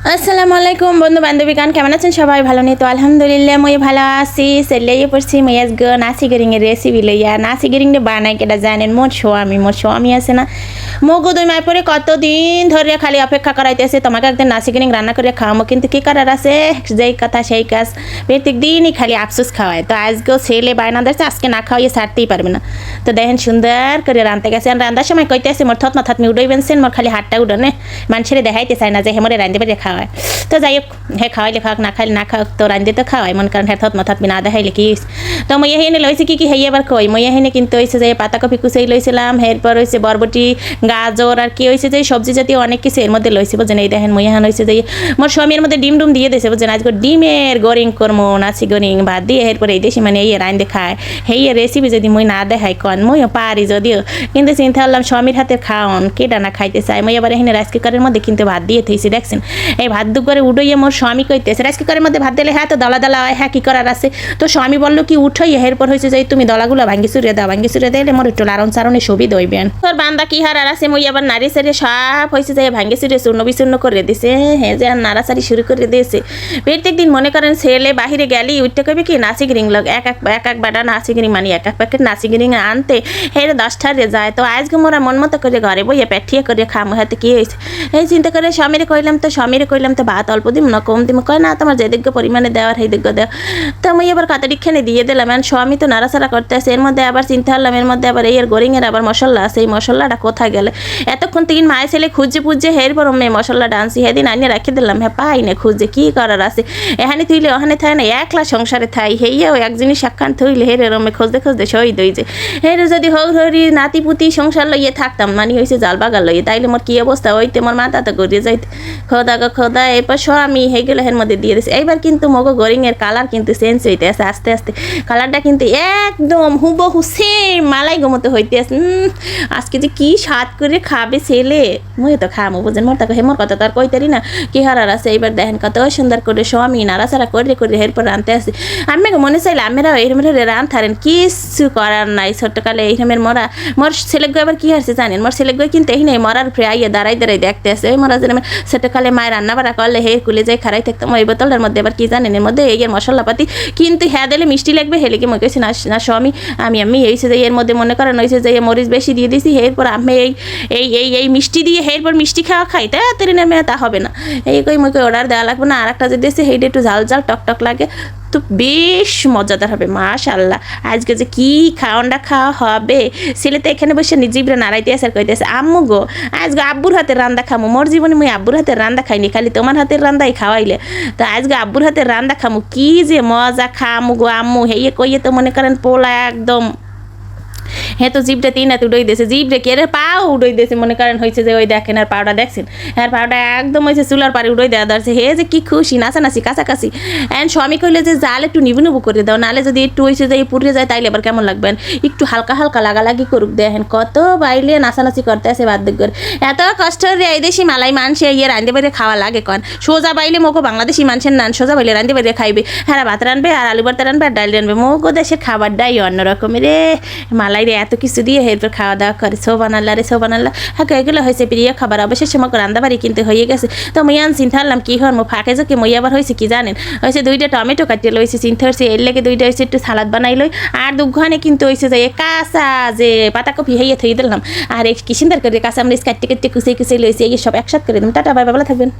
আসসালামু আলাইকুম বন্ধু বান্ধবী গান, কেমন আছেন সবাই? ভালো নেই তো? আলহামদুলিল্লাহ, মই ভালো আছি। সেলেই পড়ছি, মই আজকে নাসি গরিং এর রেসিপি লইয়া। নাসি গরিং বানাই কেটা জানেন? মোর স্বামী মোর স্বামী আছে না। মগু দুই মাই পরে কতদিন ধরে খালি অপেক্ষা করাইতেছে, তোমাকে একদিন নাসি গিরিং রান্না করে খাওয়াবো কিন্তু কি করার আছে? যেই কথা, সেই কাজ। প্রত্যেক দিনই খালি আফসোস খাওয়ায়। তো আজকেও ছেলে বায়না দিচ্ছে আজকে না খাওয়াইয়ে ছাড়তেই পারবে না। তো দেখেন, সুন্দর করে রাঁধতে গেছে। আর রান্নার সময় কইতেছে, মোর থত মাথাত মি উড়াইবেন মোর খালি হাতটা উড়নে। মানুষের দেখাইতে চায় না যে হেমরে রাঁধতে পারে খাওয়ায় তো যাই হোক, হে খাওয়াইলে খাওক না খাইলে না খাওক তো রাঁধতে তো খাওয়াই, মন কারণ হেথত মাথাত না দেখাইলে কি? তো মই এখানে লইছে কি কি হেই এবার কই? মই এখানে কিন্তু হয়েছে যে পাতাকপি কুচাই লইছিলাম এরপর হয়েছে বরবটি, গাজর আর কি হয়েছে যে সবজি জাতীয় অনেক কিছু এর মধ্যে লইছে বুঝছেন এই দেখেন মই এখানে হয়েছে যে মোর স্বামীর মধ্যে ডিম ডুম দিয়ে দিয়েছে বুঝছেন আজকে ডিমের গরিং করমো, নাচি গরিং ভাত দিয়ে এরপরে এই দেশি মানে এই রাঁধতে খায়। হেই রেসিপি যদি মই না দেখাই কন, মইও পারি যদিও, কিন্তু চিন্তা করলাম স্বামীর হাতে খাওন কেটা না খাইতে চাই মই এবার এখানে রাইস কুকারের মধ্যে কিন্তু ভাত দিয়ে থইছি, দেখছেন? এই ভাত দু উঠইয়ে মোর স্বামী কইতেছে, রাইস কুকারের মধ্যে ভাত দিলে হ্যাঁ? তো দলা দলা হয় হ্যাঁ কী করার আছে? তো স্বামী বলল কি উঠই এরপর হয়েছে যে, তুমি দলাগুলো ভাঙ্গি চুরিয়ে দাও, ভাঙ্গি চুরিয়ে দিলে মোর একটু লারণ সারণে ছবি দইবেন। তোর বান্দা কি হার আর আছে, মই আবার নারী সারি সব হয়েছে যে, ভাঙ্গি চুরিয়ে চূর্ণ বিচূর্ণ করে দিছে। হ্যাঁ যে আর নাড়াচাড়ি শুরু করে দিয়েছে। প্রত্যেক দিন মনে করেন ছেলে বাহিরে গেলি উঠতে কবি কি, নাচি গিরিং লোক, এক এক এক এক বাটা নাচি গিরিং মানে এক এক প্যাকেট নাচি গিরিং আনতে। হেরে দশটা রে যায়। তো আজকে মোরা মন মতো করে ঘরে বইয়ে প্যাঠিয়ে করে খামো, হাতে কি হয়েছে এই চিন্তা করে স্বামীরে কইলাম তো, স্বামীরে কইলাম তো ভাত অল্প দিম না কম দিম কয়, না, তোমার যে দিগ্য পরিমাণে দেওয়ার সেই দিগ্য দেওয়া। তো আমি এবার কাতারিখানে দিয়ে দিলাম। এখন স্বামী তো নাড়াচাড়া করতে আছে এর মধ্যে আবার চিন্তা করলাম, এর মধ্যে আবার এই এর গোরিংয়ের আবার মশলা আছে। এই মশলাটা কোথায় গেলে? এতক্ষণ থেকে মায়ের ছেলে খুঁজে পুজে হের পর মেয়ে মশলাটা আনছি সেদিন আনিয়ে রাখি দিলাম। হ্যাঁ পাই না খুঁজে, কি করার আছে? এখানে তুইলে ওখানে থাই না, একলা সংসারে থাই। হেইয়াও এক জিনিস সাক্ষান থইলে হেরে রমে খুঁজতে খুঁজতে সই দই যে। হেরে যদি হৌ হরি নাতি পুতি সংসার লইয়ে থাকতাম মানে হয়েছে জাল বাগাল লইয়ে। তাইলে মোর কি অবস্থা? হইতে মোর মাথা তো গড়িয়ে যাইতে। খোদা গো খোদা এরপর আমি হেগুলো এর মধ্যে দিয়ে দিয়েছি এইবার কিন্তু মগো গরিংয়ের কালার কিন্তু চেঞ্জ হইতে আছে আস্তে। আস্তে কালারটা কিন্তু একদম হুবহু সেম মালাই গমতে হইতে আজকে যে কি স্বাদ করে খাবে ছেলে? মুই তো খামো, বুঝেন, মোর তাকে হেমর কথা তার কইতারি না। কি হারার আছে? এইবার দেখেন কত সুন্দর করে স্বামী নাড়াচাড়া করে করে এরপর রানতে আসি। আমি মনে চাইলে আমেরা এইরকম রান থারেন কিছু করার নাই ছোট্টকালে এইরকমের মরা। মোর ছেলেগুলো আবার কি হারছে জানেন? মোর ছেলেগুলো কিন্তু এই নাই, মরার ফ্রে আইয়ে দাঁড়াই দাঁড়াই দেখতে আসে। ওই মরা যেন ছোটকালে মায়ের রান্না বাড়া করলে হে কুলে যাই খারাই থাকতাম ওই বোতলের মধ্যে আবার কি জানেন? এর মধ্যে এই মশলাপাতি, কিন্তু হ্যাঁ দিলে মিষ্টি লাগবে, হেলে কি মনে করছি না স্বামী, আমি আমি এই যে এর মধ্যে মনে করেন হয়েছে যে মরিচ বেশি দিয়ে দিছি, এরপর আমি এই এই এই এই মিষ্টি দিয়ে এরপর মিষ্টি খাওয়া খাই, তা তেরি নেমে তা হবে না। এই কই মুখে অর্ডার দেওয়া লাগবে না আর একটা যদি দিয়েছে সেইটা একটু ঝাল ঝাল টক টক লাগে, তো বেশ মজাদার হবে মাশাল্লাহ আজকে যে কি খাওয়ানটা খাওয়া হবে ছেলে তো এখানে বসে নিজেবরে নাড়াইতে আসে আর কইতেছে, আম্মু গো, আজকে আব্বুর হাতের রান্দা খামু, মোর জীবনে মুই আব্বুর হাতের রান্দা খাইনি, খালি তোমার হাতের রান্দাই খাওয়াইলে। তো আজকে আব্বুর হাতের রান্দা খামু, কি যে মজা খামু গো আম্মু হেয়ে কইয়ে তো মনে করেন পোলা একদম হ্যাঁ তো জিপটা তিন হাতে উড়াই দিয়েছে জিপটা কে রে পাও উড়াই দিয়েছে? মনে করেন হয়েছে যে ওই দেখেন, আর পাওটা দেখছেন? আর পাওটা একদম হয়েছে চুলার পাড়ে উড়াই দেওয়া ধরছে। হে যে কি খুশি নাচা নাচানাচি, কাছাকাছি। অ্যান্ড স্বামী কইলে যে, জাল একটু নিবু নিবু করে দাও নাহলে যদি একটু হয়েছে যে পুড়ে যায়, তাইলে আবার কেমন লাগবেন? একটু হালকা হালকা লাগালাগি করুক, দেখেন কত বাইলে নাচানাচি করতে আছে বাদ করে। এত কষ্ট রে এই দেশি মালাই মানুষে ইয়ে রান্ধে বাইরে খাওয়া লাগে কন? সোজা বাইলে মোকো বাংলাদেশি মানুষের নান, সোজা বাইলে রান্ধে বাইরে খাইবে। হ্যাঁ ভাত রানবে আর আলু ভর্তা রানবে আর ডাল রানবে মোকো দেশের খাবারটাই অন্যরকমের রে। মালাই রে এত কিছু দিয়ে এরপর খাওয়া দাওয়া করে। সোবান আল্লাহ রে সোবান আল্লাহ হ্যাঁ এগুলো হয়েছে প্রিয় খাবার। অবশেষে আমাকে রান্দাবাড়ি কিন্তু হয়ে গেছে। তো মুই আন চিন্তা করলাম কি হর মো ফাঁকে যে মই আবার হয়েছে কি জানেন? হয়েছে দুইটা টমেটো কাটিয়ে লইছে, চিন্তা হচ্ছে এর লেগে দুইটা হয়েছে একটু সালাদ বানাই লই। আর দুঘানে কিন্তু হয়েছে যে, কাঁচা যে পাতাকপি হইয়ে থই দিলাম। আর এই কি সুন্দর করে কাঁচা আমরা কাটতে কাটতে কুচিয়ে কুচিয়ে লইছে, এই সব একসাথে করে দিলাম। টাটা, বাই বাবলা থাকবেন।